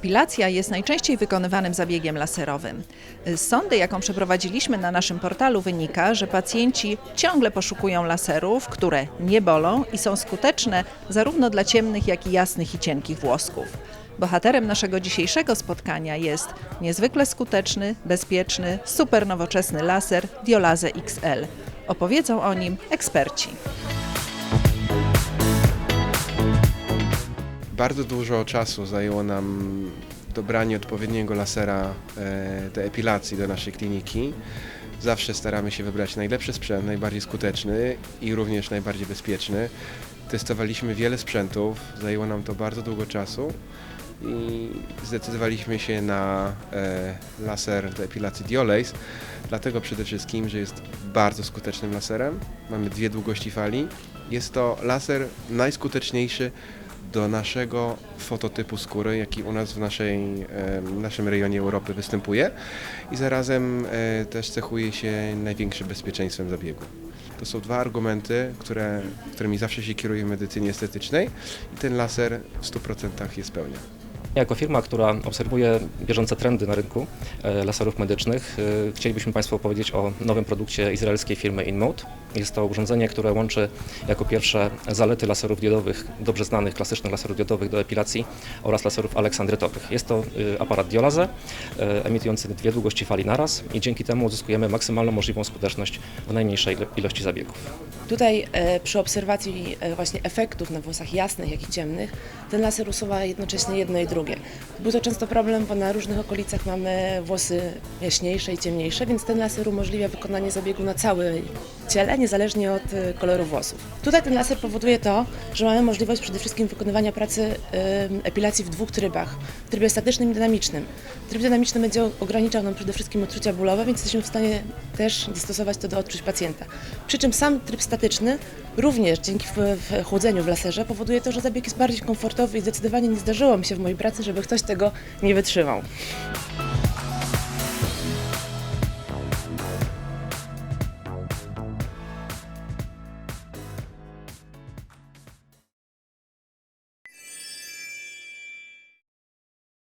Epilacja jest najczęściej wykonywanym zabiegiem laserowym. Z sondy, jaką przeprowadziliśmy na naszym portalu, wynika, że pacjenci ciągle poszukują laserów, które nie bolą i są skuteczne zarówno dla ciemnych, jak i jasnych i cienkich włosków. Bohaterem naszego dzisiejszego spotkania jest niezwykle skuteczny, bezpieczny, super nowoczesny laser Diolaze XL. Opowiedzą o nim eksperci. Bardzo dużo czasu zajęło nam dobranie odpowiedniego lasera e, do epilacji do naszej kliniki. Zawsze staramy się wybrać najlepszy sprzęt, najbardziej skuteczny i również najbardziej bezpieczny. Testowaliśmy wiele sprzętów, zajęło nam to bardzo długo czasu i zdecydowaliśmy się na e, laser do epilacji Diolace, dlatego przede wszystkim, że jest bardzo skutecznym laserem. Mamy dwie długości fali. Jest to laser najskuteczniejszy do naszego fototypu skóry, jaki u nas w naszej, w naszym rejonie Europy występuje i zarazem e, też cechuje się największym bezpieczeństwem zabiegu. To są dwa argumenty, które, którymi zawsze się kieruje w medycynie estetycznej i ten laser w 100% je spełnia. Jako firma, która obserwuje bieżące trendy na rynku e, laserów medycznych, e, chcielibyśmy Państwu opowiedzieć o nowym produkcie izraelskiej firmy InMode. Jest to urządzenie, które łączy jako pierwsze zalety laserów diodowych, dobrze znanych klasycznych laserów diodowych do epilacji oraz laserów aleksandrytowych. Jest to e, aparat Diolaze emitujący dwie długości fali naraz i dzięki temu uzyskujemy maksymalną możliwą skuteczność w najmniejszej ilości zabiegów. Tutaj przy obserwacji właśnie efektów na włosach jasnych, jak i ciemnych, ten laser usuwa jednocześnie jedno i drugie. Był to często problem, bo na różnych okolicach mamy włosy jaśniejsze i ciemniejsze, więc ten laser umożliwia wykonanie zabiegu na całym ciele, niezależnie od e, koloru włosów. Tutaj ten laser powoduje to, że mamy możliwość przede wszystkim wykonywania pracy epilacji w dwóch trybach. W trybie statycznym i dynamicznym. Tryb dynamiczny będzie ograniczał nam przede wszystkim odczucia bólowe, więc jesteśmy w stanie też dostosować to do odczuć pacjenta. Przy czym sam tryb statyczny również dzięki chłodzeniu w laserze powoduje to, że zabieg jest bardziej komfortowy i zdecydowanie nie zdarzyło mi się w mojej pracy, żeby ktoś tego nie wytrzymał.